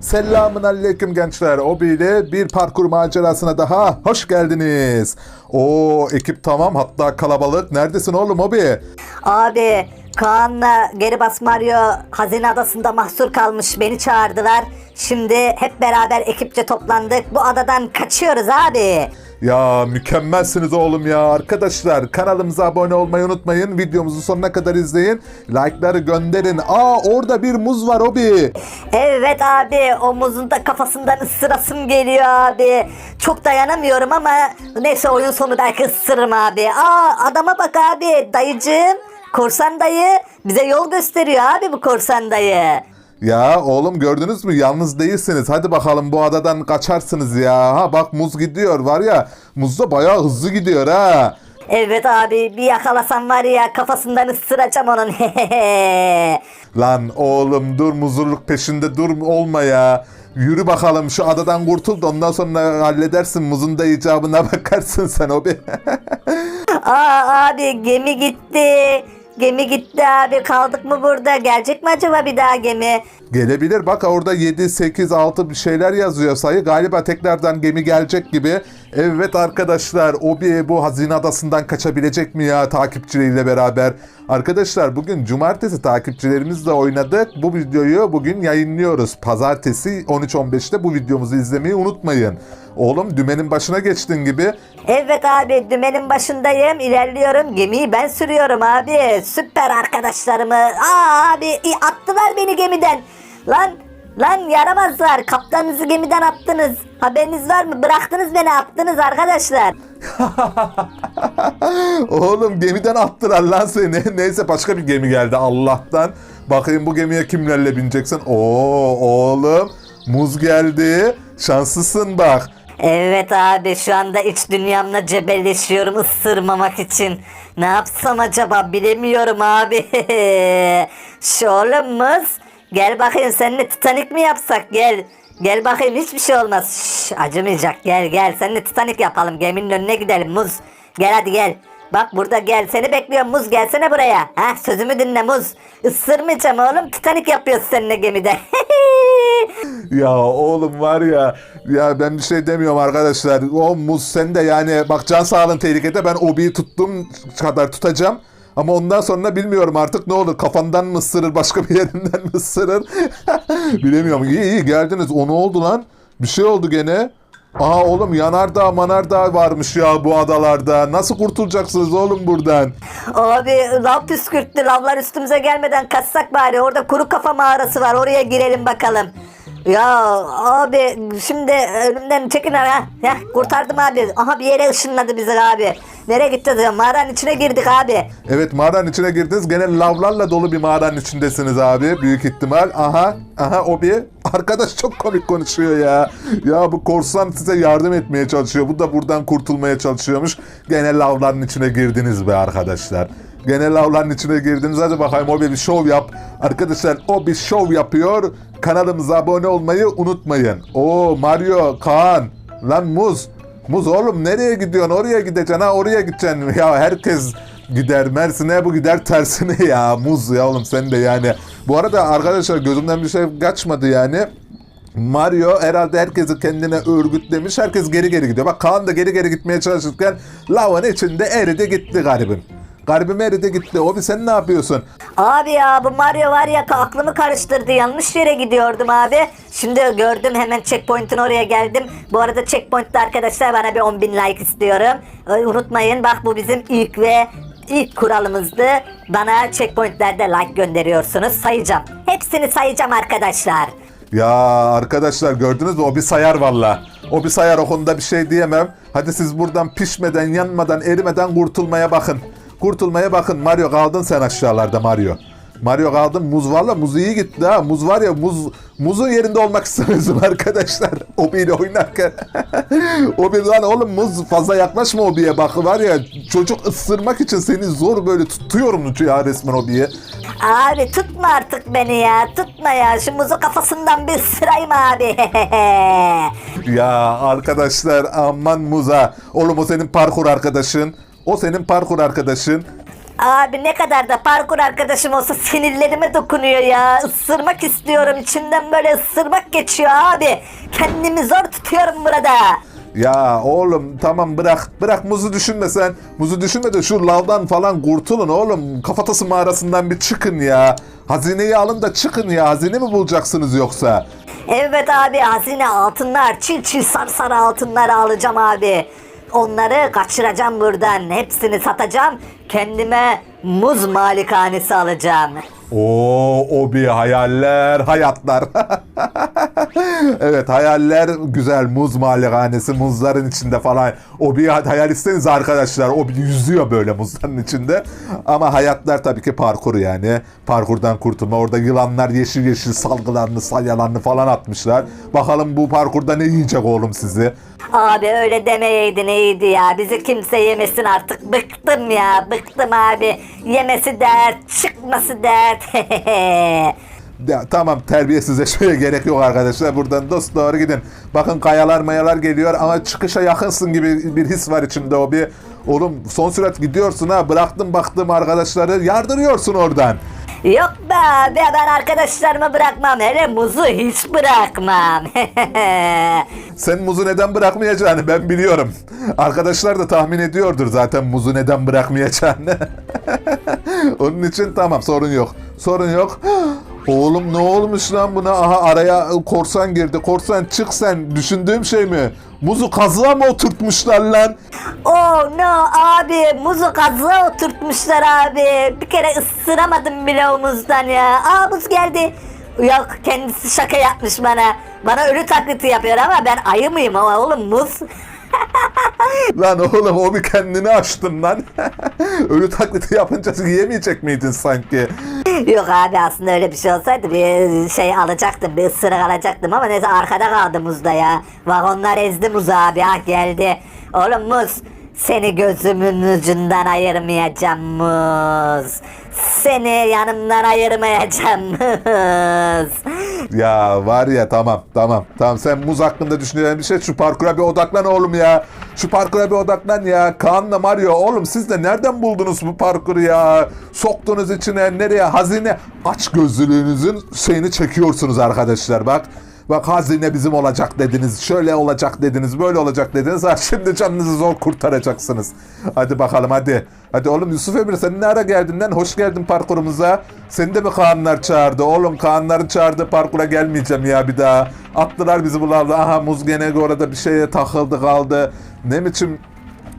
Selamun aleyküm gençler. Obi ile bir parkur macerasına daha hoş geldiniz. O ekip tamam hatta kalabalık. Neredesin oğlum Obi? Abi Kaan'la geri bas Mario hazine adasında mahsur kalmış beni çağırdılar. Şimdi hep beraber ekipçe toplandık. Bu adadan kaçıyoruz abi. Ya mükemmelsiniz oğlum ya. Arkadaşlar kanalımıza abone olmayı unutmayın. Videomuzu sonuna kadar izleyin. Like'ları gönderin. Aa orada bir muz var Obi. Evet abi omuzun da kafasından ısırasım geliyor abi. Çok dayanamıyorum ama neyse oyun sonu belki ısırırım abi. Aa adama bak abi dayıcığım. Korsan dayı bize yol gösteriyor abi bu korsan dayı. Ya oğlum gördünüz mü? Yalnız değilsiniz. Hadi bakalım bu adadan kaçarsınız ya. Ha bak muz gidiyor var ya. Muz da bayağı hızlı gidiyor ha. Evet abi bir yakalasam var ya kafasından ısıracağım onun. Lan oğlum dur muzurluk peşinde dur olma ya. Yürü bakalım şu adadan kurtul da ondan sonra halledersin muzun da icabına bakarsın sen o bir. Aa abi gemi gitti. Gemi gitti abi kaldık mı burada? Gelecek mi acaba bir daha gemi? Gelebilir bak orada 7, 8, 6 bir şeyler yazıyor sayı. Galiba tekrardan gemi gelecek gibi. Evet arkadaşlar Obi bu hazine adasından kaçabilecek mi ya takipçileriyle beraber? Arkadaşlar bugün cumartesi takipçilerimizle oynadık. Bu videoyu bugün yayınlıyoruz. Pazartesi 13.15'te bu videomuzu izlemeyi unutmayın. Oğlum dümenin başına geçtin gibi. Evet abi dümenin başındayım ilerliyorum gemiyi ben sürüyorum abi süper arkadaşlarımı aa abi attılar beni gemiden lan lan yaramazlar kaptanınızı gemiden attınız haberiniz var mı bıraktınız beni attınız arkadaşlar Oğlum gemiden attılar lan seni. Neyse başka bir gemi geldi Allah'tan. Bakayım bu gemiye kimlerle bineceksin. Oo oğlum muz geldi. Şanslısın bak. Evet abi şu anda iç dünyamla cebelleşiyorum ısırmamak için. Ne yapsam acaba bilemiyorum abi. Şu oğlumuz gel bakayım seninle Titanic mi yapsak gel. Gel bakayım hiçbir şey olmaz. Şş, acımayacak gel gel seninle Titanic yapalım geminin önüne gidelim muz. Gel hadi gel. Bak burada gel seni bekliyorum muz gelsene buraya. Ha sözümü dinle muz. Isırmayacağım oğlum Titanic yapıyoruz seninle gemide. Ya oğlum var ya ya ben bir şey demiyorum arkadaşlar. O muz sen de yani bak can sağlığın tehlikede ben obiyi tuttum kadar tutacağım. Ama ondan sonra bilmiyorum artık ne olur kafandan mı ısırır başka bir yerinden mi ısırır bilemiyorum. İyi iyi geldiniz o ne oldu lan bir şey oldu gene. Aha oğlum yanardağ manardağ varmış ya bu adalarda. Nasıl kurtulacaksınız oğlum buradan? Abi lav püskürttü. Lavlar üstümüze gelmeden kaçsak bari. Orada kuru kafa mağarası var. Oraya girelim bakalım. Ya abi şimdi önümden çekin ha. Ya kurtardım abi. Aha bir yere ışınladı bizi abi. Nereye gideceğiz ya? Mağaranın içine girdik abi. Evet mağaranın içine girdiniz. Gene lavlarla dolu bir mağaranın içindesiniz abi. Büyük ihtimal. Aha. Aha o bir. Arkadaş çok komik konuşuyor ya. Ya bu korsan size yardım etmeye çalışıyor. Bu da buradan kurtulmaya çalışıyormuş. Gene lavların içine girdiniz be arkadaşlar. Gene lavların içine girdiniz. Hadi bakayım o bir şov yap. Arkadaşlar o bir şov yapıyor. Kanalımıza abone olmayı unutmayın. Oo Mario, Kaan, lan Muz. Muz oğlum nereye gidiyorsun? Oraya gideceksin ha oraya gideceksin. Ya herkes gider Mersin'e bu gider tersine ya. Muz ya oğlum sen de yani. Bu arada arkadaşlar gözümden bir şey kaçmadı yani. Mario herhalde herkesi kendine örgütlemiş. Herkes geri geri gidiyor. Bak Kaan da geri geri gitmeye çalışırken lavın içinde eridi gitti garibim. Garibim eridi gitti. Obi sen ne yapıyorsun? Abi ya bu Mario var ya aklımı karıştırdı. Yanlış yere gidiyordum abi. Şimdi gördüm hemen checkpoint'in oraya geldim. Bu arada checkpoint'te arkadaşlar bana bir 10.000 like istiyorum. Ay, Unutmayın bak bu bizim ilk ve ilk kuralımızdı. Bana checkpoint'lerde like gönderiyorsunuz. Sayacağım. Hepsini sayacağım arkadaşlar. Ya arkadaşlar gördünüz mü o bir sayar valla. O bir sayar o konuda bir şey diyemem. Hadi siz buradan pişmeden, yanmadan, erimeden kurtulmaya bakın. Kurtulmaya bakın. Mario kaldın sen aşağılarda Mario. Mario kaldın. Muz valla muz iyi gitti ha. Muz var ya muz muzun yerinde olmak istemezdim arkadaşlar. Obi'yle oynarken. Obi lan oğlum muz fazla yaklaşma Obi'ye bak var ya çocuk ısırmak için seni zor böyle tutuyorum ya resmen Obi'ye. Abi tutma artık beni ya. Tutma ya. Şu muzu kafasından bir sırayım abi. Ya arkadaşlar aman muza. Oğlum o senin parkur arkadaşın. O senin parkur arkadaşın. Abi ne kadar da parkur arkadaşım olsa sinirlerime dokunuyor ya. Isırmak istiyorum. İçimden böyle ısırmak geçiyor abi. Kendimi zor tutuyorum burada. Ya oğlum tamam bırak bırak muzu düşünme sen. Muzu düşünme de şu lavdan falan kurtulun oğlum. Kafatası mağarasından bir çıkın ya. Hazineyi alın da çıkın ya. Hazine mi bulacaksınız yoksa? Evet abi hazine altınlar, çil çil sarsarı altınları alacağım abi. Onları kaçıracağım buradan. Hepsini satacağım. Kendime muz malikanesi alacağım. Oo o bir hayaller, hayatlar. evet hayaller güzel muz malikanesi muzların içinde falan. O bir hayal isteniz arkadaşlar. O bir yüzüyor böyle muzların içinde. Ama hayatlar tabii ki parkur yani. Parkurdan kurtulma. Orada yılanlar yeşil yeşil salgılarını, salyalarını falan atmışlar. Bakalım bu parkurda ne yiyecek oğlum sizi? Abi öyle demeyeydin iyiydi ya. Bizi kimse yemesin artık. Bıktım ya. Bıktım abi. Yemesi dert, çıkması dert. Ya, tamam terbiyesize şöyle gerek yok arkadaşlar. Buradan dost doğru gidin. Bakın kayalar mayalar geliyor ama çıkışa yakınsın gibi bir his var içimde o bir. Oğlum son sürat gidiyorsun ha. Bıraktım baktım arkadaşları yardırıyorsun oradan. Yok be abi ben arkadaşlarımı bırakmam. Hele muzu hiç bırakmam. Sen muzu neden bırakmayacağını ben biliyorum. Arkadaşlar da tahmin ediyordur zaten muzu neden bırakmayacağını. Onun için tamam sorun yok. Sorun yok. Oğlum ne olmuş lan buna? Aha araya korsan girdi. Korsan çık sen. Düşündüğüm şey mi? Muzu kazığa mı oturtmuşlar lan? oh no abi muzu kazığa oturtmuşlar abi. Bir kere ısıramadım bile o muzdan ya. Aa muz geldi. Yok kendisi şaka yapmış bana. Bana ölü taklidi yapıyor ama ben ayı mıyım ama oğlum muz. Lan oğlum o bir kendini açtın lan. Ölü taklidi yapınca yiyemeyecek miydin sanki? Yok abi aslında öyle bir şey olsaydı bir şey alacaktım bir ısırık alacaktım ama neyse arkada kaldı muzda ya. Vagonlar ezdi muzu abi ah geldi. Oğlum muz seni gözümün ucundan ayırmayacağım muz. Seni yanımdan ayırmayacağım muz. Ya var ya tamam tamam tamam sen muz hakkında düşünülen bir şey şu parkura bir odaklan oğlum ya. Şu parkura bir odaklan ya. Kaan'la Mario oğlum siz de nereden buldunuz bu parkuru ya? Soktunuz içine nereye? Hazine aç gözlülüğünüzün şeyini çekiyorsunuz arkadaşlar bak. Bak hazine bizim olacak dediniz. Şöyle olacak dediniz. Böyle olacak dediniz. Ha, şimdi canınızı zor kurtaracaksınız. Hadi bakalım hadi. Hadi oğlum Yusuf Emir sen ne ara geldin lan? Hoş geldin parkurumuza. Seni de mi Kaanlar çağırdı? Oğlum Kaanların çağırdığı parkura gelmeyeceğim ya bir daha. Attılar bizi bularla. Aha muz gene orada bir şeye takıldı kaldı. Ne biçim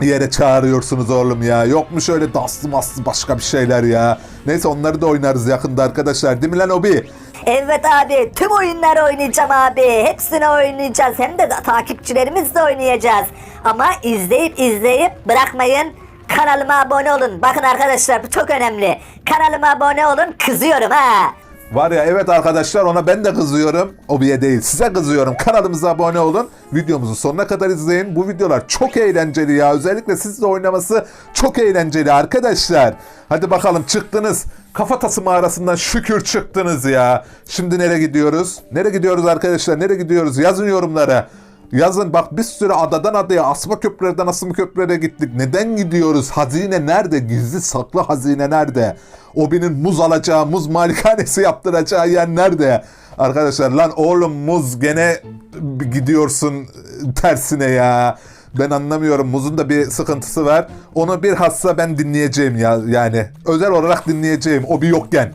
yere çağırıyorsunuz oğlum ya. Yok mu şöyle daslı maslı başka bir şeyler ya. Neyse onları da oynarız yakında arkadaşlar. Değil mi lan Obi? Evet abi tüm oyunları oynayacağım abi. Hepsini oynayacağız. Hem de takipçilerimizle oynayacağız. Ama izleyip izleyip bırakmayın. Kanalıma abone olun. Bakın arkadaşlar bu çok önemli. Kanalıma abone olun. Kızıyorum ha. Var ya evet arkadaşlar ona ben de kızıyorum. Obi'ye değil size kızıyorum. Kanalımıza abone olun. Videomuzu sonuna kadar izleyin. Bu videolar çok eğlenceli ya. Özellikle sizle oynaması çok eğlenceli arkadaşlar. Hadi bakalım çıktınız. Kafatası mağarasından şükür çıktınız ya. Şimdi nereye gidiyoruz? Nereye gidiyoruz arkadaşlar? Nereye gidiyoruz? Yazın yorumlara. Yazın bak bir sürü adadan adaya, asma köprülerden asma köprülere gittik. Neden gidiyoruz? Hazine nerede? Gizli saklı hazine nerede? Obi'nin muz alacağı, muz malikanesi yaptıracağı yer nerede? Arkadaşlar lan oğlum muz gene gidiyorsun tersine ya. Ben anlamıyorum. Muz'un da bir sıkıntısı var. Onu bir hassa ben dinleyeceğim ya. Yani özel olarak dinleyeceğim. O bir yokken.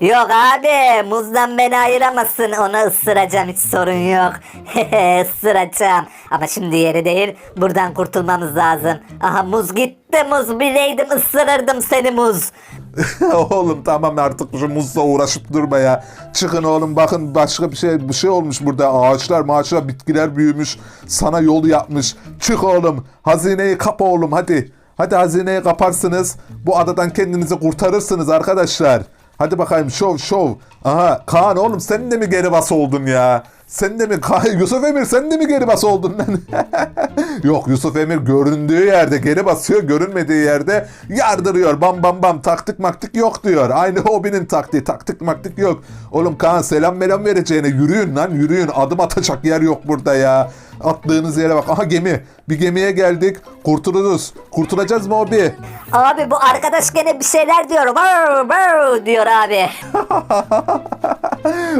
Yok abi muzdan beni ayıramazsın. Onu ısıracağım hiç sorun yok. Isıracağım. Ama şimdi yeri değil. Buradan kurtulmamız lazım. Aha muz gitti muz. Bileydim ısırırdım seni muz. oğlum tamam artık şu muzla uğraşıp durma ya. Çıkın oğlum bakın başka bir şey bir şey olmuş burada. Ağaçlar maaçlar bitkiler büyümüş. Sana yol yapmış. Çık oğlum. Hazineyi kap oğlum hadi. Hadi hazineyi kaparsınız. Bu adadan kendinizi kurtarırsınız arkadaşlar. Hadi bakayım şov şov. Aha Kaan oğlum sen de mi geri bas oldun ya? Sen de mi Yusuf Emir sen de mi geri bas oldun lan? Yok Yusuf Emir göründüğü yerde geri basıyor, görünmediği yerde yardırıyor. Bam bam bam taktik maktik yok diyor. Aynı hobinin taktiği taktik maktik yok. Oğlum Kaan selam melam vereceğine yürüyün lan yürüyün. Adım atacak yer yok burada ya. Attığınız yere bak. Aha gemi. Bir gemiye geldik. Kurtuluruz. Kurtulacağız mı abi? Abi bu arkadaş gene bir şeyler diyor. Brr, brr diyor abi.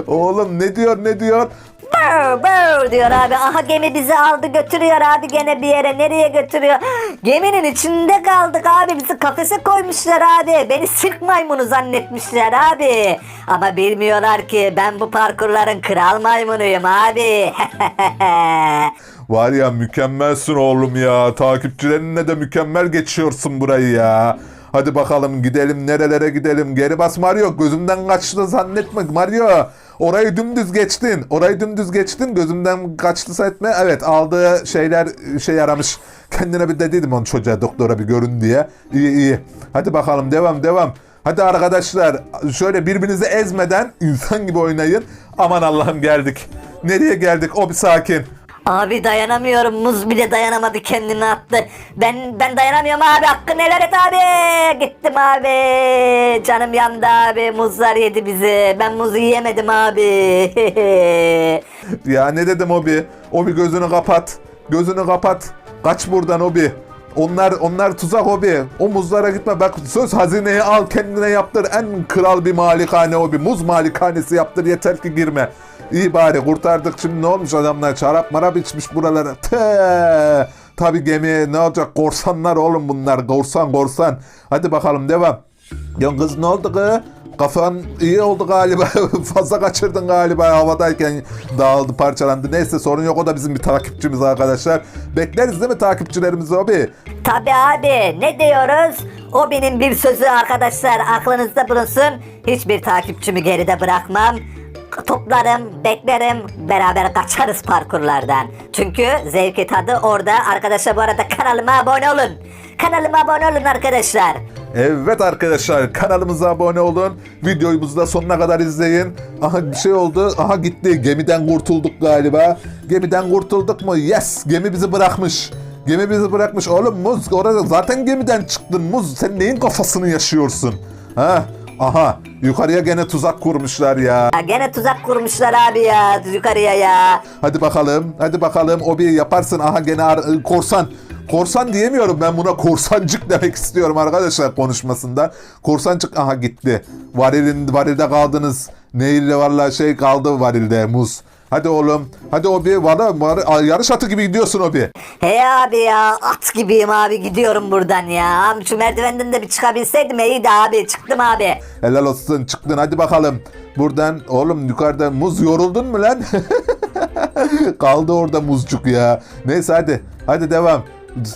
Oğlum ne diyor ne diyor? Brr, brr diyor abi. Aha gemi bizi aldı götürüyor abi gene bir yere. Nereye götürüyor? Geminin içinde kaldık abi. Bizi kafese koymuşlar abi. Beni sirk maymunu zannetmişler abi. Ama bilmiyorlar ki ben bu parkurların kral maymunuyum abi. Var ya mükemmelsin oğlum ya. Takipçilerinle de mükemmel geçiyorsun burayı ya. Hadi bakalım gidelim nerelere gidelim. Geri bas Mario gözümden kaçtı zannetme Mario. Orayı dümdüz geçtin. Orayı dümdüz geçtin. Gözümden kaçtı etme. Evet aldığı şeyler şey yaramış. Kendine bir dediydim onu çocuğa doktora bir görün diye. İyi iyi. Hadi bakalım devam devam. Hadi arkadaşlar şöyle birbirinizi ezmeden insan gibi oynayın. Aman Allah'ım geldik. Nereye geldik? O bir sakin. Abi dayanamıyorum. Muz bile dayanamadı kendini attı. Ben ben dayanamıyorum abi. Hakkı neler et abi. Gittim abi. Canım yandı abi. Muzlar yedi bizi. Ben muzu yiyemedim abi. Ya ne dedim Obi? Obi gözünü kapat. Gözünü kapat. Kaç buradan Obi. Onlar onlar tuzak Obi. O muzlara gitme. Bak söz hazineyi al kendine yaptır. En kral bir malikane Obi. Muz malikanesi yaptır yeter ki girme. İyi bari kurtardık. Şimdi ne olmuş adamlar? Şarap marap içmiş buralara. Tee. Tabi gemi ne olacak? Korsanlar oğlum bunlar. Korsan korsan. Hadi bakalım devam. Ya kız ne oldu kız? Kafan iyi oldu galiba. Fazla kaçırdın galiba havadayken dağıldı parçalandı. Neyse sorun yok o da bizim bir takipçimiz arkadaşlar. Bekleriz değil mi takipçilerimizi abi? Tabi abi ne diyoruz? O benim bir sözü arkadaşlar aklınızda bulunsun. Hiçbir takipçimi geride bırakmam. Toplarım, beklerim, beraber kaçarız parkurlardan. Çünkü zevki tadı orada. Arkadaşlar bu arada kanalıma abone olun. Kanalıma abone olun arkadaşlar. Evet arkadaşlar kanalımıza abone olun. Videomuzu da sonuna kadar izleyin. Aha bir şey oldu. Aha gitti. Gemiden kurtulduk galiba. Gemiden kurtulduk mu? Yes. Gemi bizi bırakmış. Gemi bizi bırakmış. Oğlum Muz orada zaten gemiden çıktın. Muz sen neyin kafasını yaşıyorsun? Ha? Aha yukarıya gene tuzak kurmuşlar ya. Ya gene tuzak kurmuşlar abi ya yukarıya ya. Hadi bakalım. Hadi bakalım. O bir yaparsın. Aha gene ar- korsan. Korsan diyemiyorum ben buna korsancık demek istiyorum arkadaşlar konuşmasında. Korsancık aha gitti. Varilin varilde kaldınız. Neyle valla şey kaldı varilde muz. Hadi oğlum. Hadi o bir valla var- yarış atı gibi gidiyorsun o bir. He abi ya at gibiyim abi gidiyorum buradan ya. Abi şu merdivenden de bir çıkabilseydim iyiydi abi çıktım abi. Helal olsun çıktın hadi bakalım. Buradan oğlum yukarıda muz yoruldun mu lan? Kaldı orada muzcuk ya. Neyse hadi. Hadi devam.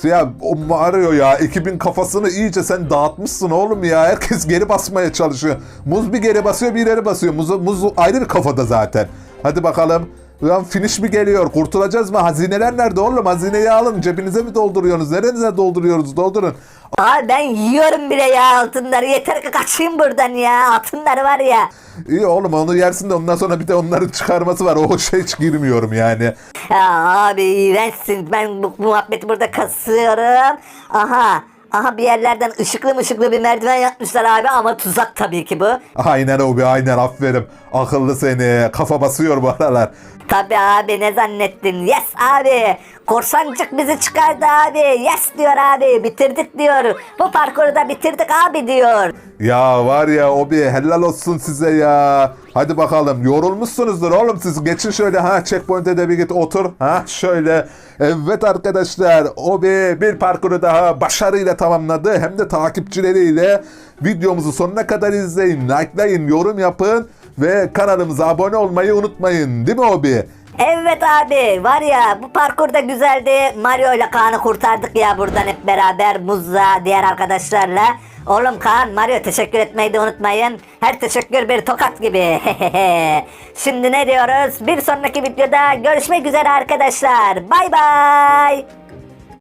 Ya o Mario ya ekibin kafasını iyice sen dağıtmışsın oğlum ya. Herkes geri basmaya çalışıyor. Muz bir geri basıyor bir ileri basıyor. Muz, muz ayrı bir kafada zaten. Hadi bakalım. Lan finish mi geliyor? Kurtulacağız mı? Hazineler nerede oğlum? Hazineyi alın. Cebinize mi dolduruyorsunuz? Nerenize dolduruyoruz? Doldurun. Abi ben yiyorum bile ya altınları yeter ki kaçayım buradan ya altınlar var ya. İyi oğlum onu yersin de ondan sonra bir de onların çıkarması var. O şey hiç girmiyorum yani. Ya abi iğrençsin ben bu muhabbeti burada kasıyorum. Aha aha bir yerlerden ışıklı ışıklı bir merdiven yapmışlar abi ama tuzak tabii ki bu. Aynen abi aynen aferin. Akıllı seni. Kafa basıyor bu aralar. Tabii abi ne zannettin? Yes abi. Korsancık bizi çıkardı abi. Yes diyor abi. Bitirdik diyor. Bu parkuru da bitirdik abi diyor. Ya var ya o bir helal olsun size ya. Hadi bakalım yorulmuşsunuzdur oğlum siz geçin şöyle ha checkpoint'e de bir git otur. Ha şöyle. Evet arkadaşlar o bir, parkuru daha başarıyla tamamladı. Hem de takipçileriyle videomuzu sonuna kadar izleyin. Likelayın, yorum yapın ve kanalımıza abone olmayı unutmayın. Değil mi Obi? Evet abi var ya bu parkur da güzeldi. Mario ile Kaan'ı kurtardık ya buradan hep beraber Muz'la diğer arkadaşlarla. Oğlum Kaan Mario teşekkür etmeyi de unutmayın. Her teşekkür bir tokat gibi. Şimdi ne diyoruz? Bir sonraki videoda görüşmek üzere arkadaşlar. Bay bay.